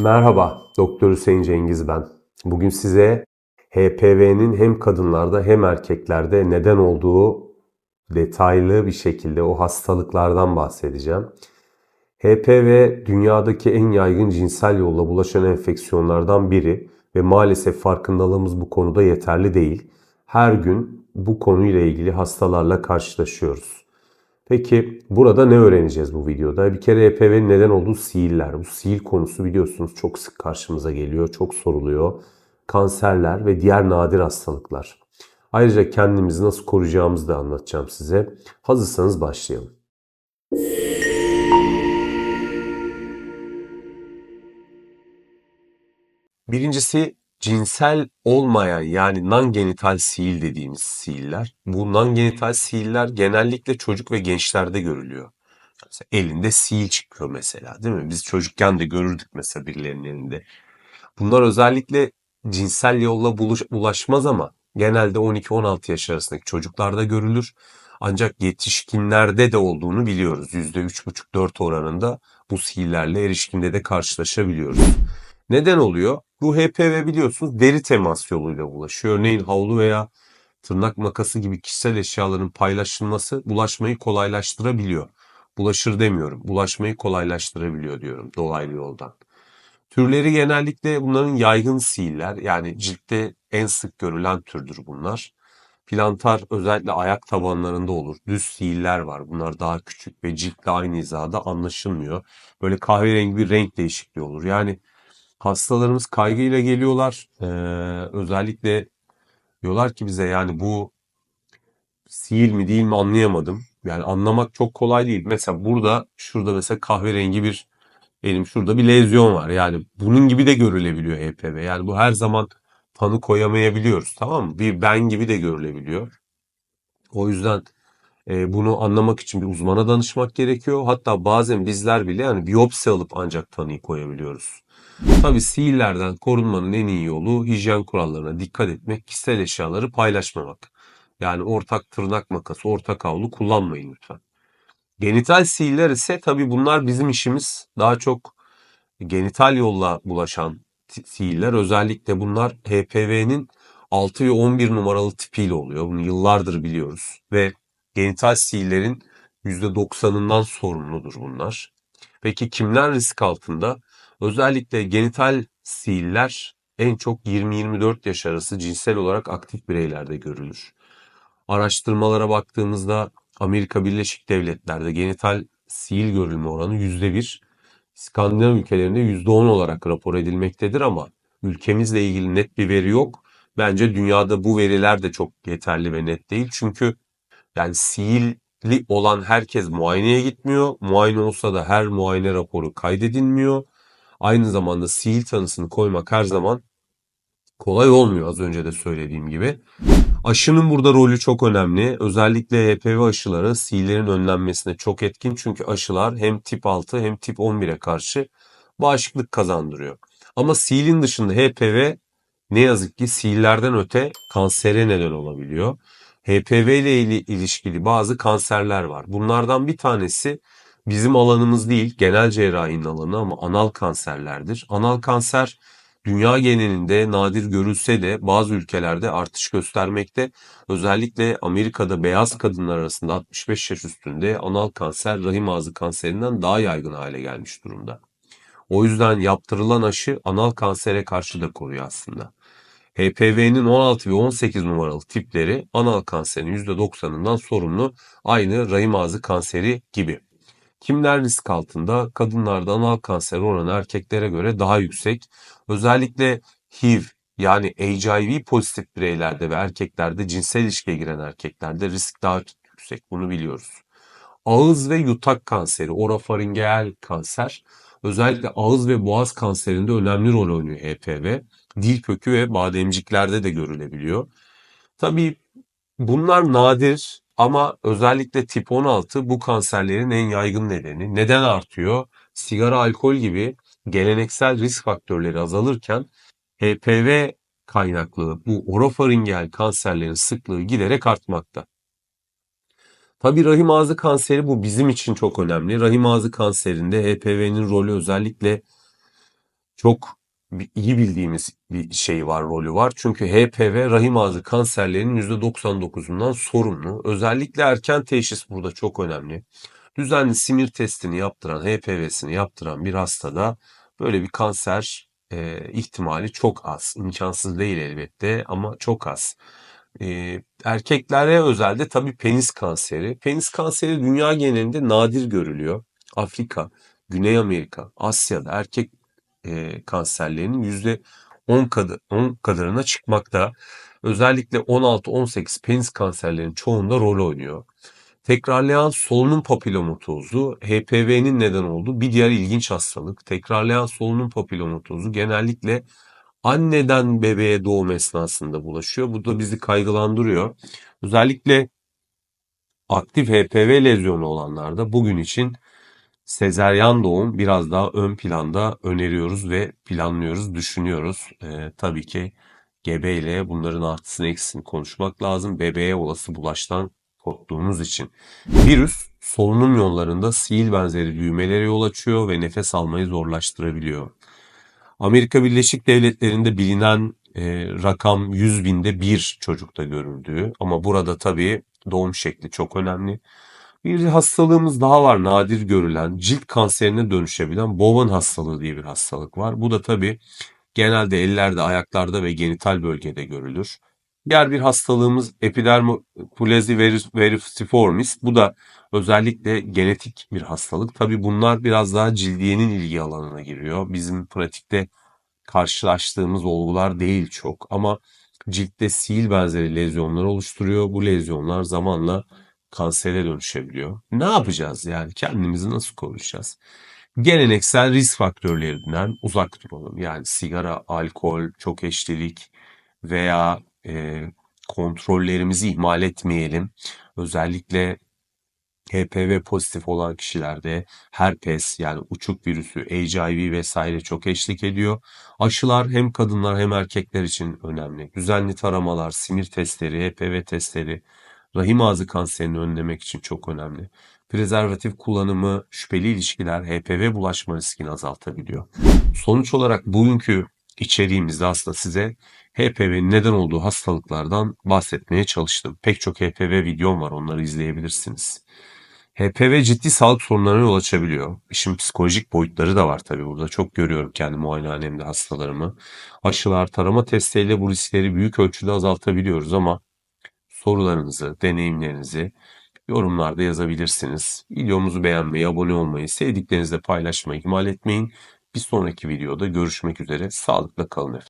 Merhaba, Doktor Hüseyin Cengiz ben. Bugün size HPV'nin hem kadınlarda hem erkeklerde neden olduğu detaylı bir şekilde o hastalıklardan bahsedeceğim. HPV dünyadaki en yaygın cinsel yolla bulaşan enfeksiyonlardan biri ve maalesef farkındalığımız bu konuda yeterli değil. Her gün bu konuyla ilgili hastalarla karşılaşıyoruz. Peki burada ne öğreneceğiz bu videoda? Bir kere HPV'nin neden olduğu sihirler. Bu sihir konusu biliyorsunuz çok sık karşımıza geliyor, çok soruluyor. Kanserler ve diğer nadir hastalıklar. Ayrıca kendimizi nasıl koruyacağımızı da anlatacağım size. Hazırsanız başlayalım. Birincisi cinsel olmayan yani non-genital sihir dediğimiz sihirler. Bu non-genital sihirler genellikle çocuk ve gençlerde görülüyor. Mesela elinde sihir çıkıyor mesela değil mi? Biz çocukken de görürdük mesela birilerinin elinde. Bunlar özellikle cinsel yolla buluş, ulaşmaz ama genelde 12-16 yaş arasındaki çocuklarda görülür. Ancak yetişkinlerde de olduğunu biliyoruz. %3,5-4 oranında bu sihirlerle erişkinde de karşılaşabiliyoruz. Neden oluyor? Bu HPV biliyorsunuz deri temas yoluyla ulaşıyor. Örneğin havlu veya tırnak makası gibi kişisel eşyaların paylaşılması bulaşmayı kolaylaştırabiliyor. Bulaşır demiyorum. Bulaşmayı kolaylaştırabiliyor diyorum dolaylı yoldan. Türleri genellikle bunların yaygın sihirler. Yani ciltte en sık görülen türdür bunlar. Plantar özellikle ayak tabanlarında olur. Düz sihirler var. Bunlar daha küçük ve ciltle aynı hizada anlaşılmıyor. Böyle kahverengi bir renk değişikliği olur. Yani hastalarımız kaygıyla geliyorlar. Ee, özellikle diyorlar ki bize yani bu sihir mi değil mi anlayamadım. Yani anlamak çok kolay değil. Mesela burada şurada mesela kahverengi bir benim şurada bir lezyon var. Yani bunun gibi de görülebiliyor HPV. Yani bu her zaman tanı koyamayabiliyoruz tamam mı? Bir ben gibi de görülebiliyor. O yüzden e, bunu anlamak için bir uzmana danışmak gerekiyor. Hatta bazen bizler bile yani biyopsi alıp ancak tanıyı koyabiliyoruz. Tabii sihirlerden korunmanın en iyi yolu hijyen kurallarına dikkat etmek, kişisel eşyaları paylaşmamak. Yani ortak tırnak makası, ortak havlu kullanmayın lütfen. Genital sihirler ise tabii bunlar bizim işimiz. Daha çok genital yolla bulaşan sihirler. Özellikle bunlar HPV'nin 6 ve 11 numaralı tipiyle oluyor. Bunu yıllardır biliyoruz. Ve genital sihirlerin %90'ından sorumludur bunlar. Peki kimler risk altında? Özellikle genital sihirler en çok 20-24 yaş arası cinsel olarak aktif bireylerde görülür. Araştırmalara baktığımızda Amerika Birleşik Devletleri'de genital sihir görülme oranı %1, İskandinav ülkelerinde %10 olarak rapor edilmektedir ama ülkemizle ilgili net bir veri yok. Bence dünyada bu veriler de çok yeterli ve net değil. Çünkü yani sihirli olan herkes muayeneye gitmiyor. Muayene olsa da her muayene raporu kaydedilmiyor. Aynı zamanda sihir tanısını koymak her zaman kolay olmuyor az önce de söylediğim gibi. Aşının burada rolü çok önemli. Özellikle HPV aşıları sihirlerin önlenmesine çok etkin. Çünkü aşılar hem tip 6 hem tip 11'e karşı bağışıklık kazandırıyor. Ama sihirin dışında HPV ne yazık ki sihirlerden öte kansere neden olabiliyor. HPV ile ilişkili bazı kanserler var. Bunlardan bir tanesi bizim alanımız değil, genel cerrahinin alanı ama anal kanserlerdir. Anal kanser dünya genelinde nadir görülse de bazı ülkelerde artış göstermekte. Özellikle Amerika'da beyaz kadınlar arasında 65 yaş üstünde anal kanser rahim ağzı kanserinden daha yaygın hale gelmiş durumda. O yüzden yaptırılan aşı anal kansere karşı da koruyor aslında. HPV'nin 16 ve 18 numaralı tipleri anal kanserin %90'ından sorumlu aynı rahim ağzı kanseri gibi. Kimler risk altında? Kadınlarda anal kanser oranı erkeklere göre daha yüksek. Özellikle HIV yani HIV pozitif bireylerde ve erkeklerde cinsel ilişkiye giren erkeklerde risk daha yüksek. Bunu biliyoruz. Ağız ve yutak kanseri, orofaringeal kanser özellikle ağız ve boğaz kanserinde önemli rol oynuyor HPV. Dil kökü ve bademciklerde de görülebiliyor. Tabii bunlar nadir ama özellikle tip 16 bu kanserlerin en yaygın nedeni. Neden artıyor? Sigara, alkol gibi geleneksel risk faktörleri azalırken HPV kaynaklı bu orofaringel kanserlerin sıklığı giderek artmakta. Tabi rahim ağzı kanseri bu bizim için çok önemli. Rahim ağzı kanserinde HPV'nin rolü özellikle çok iyi bildiğimiz bir şey var, rolü var. Çünkü HPV rahim ağzı kanserlerinin %99'undan sorumlu. Özellikle erken teşhis burada çok önemli. Düzenli simir testini yaptıran, HPV'sini yaptıran bir hastada böyle bir kanser e, ihtimali çok az. İmkansız değil elbette ama çok az. E, erkeklere özelde tabii penis kanseri. Penis kanseri dünya genelinde nadir görülüyor. Afrika, Güney Amerika, Asya'da erkek e, kanserlerinin yüzde 10 kadı, 10 kadarına çıkmakta. Özellikle 16-18 penis kanserlerinin çoğunda rol oynuyor. Tekrarlayan solunum papilomatozu HPV'nin neden olduğu bir diğer ilginç hastalık. Tekrarlayan solunum papilomatozu genellikle anneden bebeğe doğum esnasında bulaşıyor. Bu da bizi kaygılandırıyor. Özellikle aktif HPV lezyonu olanlarda bugün için sezeryan doğum biraz daha ön planda öneriyoruz ve planlıyoruz, düşünüyoruz. Ee, tabii ki gebeyle bunların artısını eksisini konuşmak lazım. Bebeğe olası bulaştan korktuğumuz için. Virüs solunum yollarında sil benzeri düğmelere yol açıyor ve nefes almayı zorlaştırabiliyor. Amerika Birleşik Devletleri'nde bilinen e, rakam 100 binde bir çocukta görüldüğü ama burada tabii doğum şekli çok önemli. Bir hastalığımız daha var nadir görülen cilt kanserine dönüşebilen Bowen hastalığı diye bir hastalık var. Bu da tabii genelde ellerde, ayaklarda ve genital bölgede görülür. Diğer bir hastalığımız epidermoplezi vericiformis. Bu da özellikle genetik bir hastalık. Tabii bunlar biraz daha cildiyenin ilgi alanına giriyor. Bizim pratikte karşılaştığımız olgular değil çok ama ciltte sil benzeri lezyonlar oluşturuyor. Bu lezyonlar zamanla kansere dönüşebiliyor. Ne yapacağız yani? Kendimizi nasıl koruyacağız? Geleneksel risk faktörlerinden uzak duralım. Yani sigara, alkol, çok eşlilik veya e, kontrollerimizi ihmal etmeyelim. Özellikle HPV pozitif olan kişilerde herpes yani uçuk virüsü, HIV vesaire çok eşlik ediyor. Aşılar hem kadınlar hem erkekler için önemli. Düzenli taramalar, simir testleri, HPV testleri, rahim ağzı kanserini önlemek için çok önemli. Prezervatif kullanımı, şüpheli ilişkiler HPV bulaşma riskini azaltabiliyor. Sonuç olarak bugünkü içeriğimizde aslında size HPV'nin neden olduğu hastalıklardan bahsetmeye çalıştım. Pek çok HPV videom var onları izleyebilirsiniz. HPV ciddi sağlık sorunlarına yol açabiliyor. İşin psikolojik boyutları da var tabii burada. Çok görüyorum kendi muayenehanemde hastalarımı. Aşılar, tarama testleriyle bu riskleri büyük ölçüde azaltabiliyoruz ama sorularınızı, deneyimlerinizi yorumlarda yazabilirsiniz. Videomuzu beğenmeyi, abone olmayı, sevdiklerinizle paylaşmayı ihmal etmeyin. Bir sonraki videoda görüşmek üzere. Sağlıkla kalın efendim.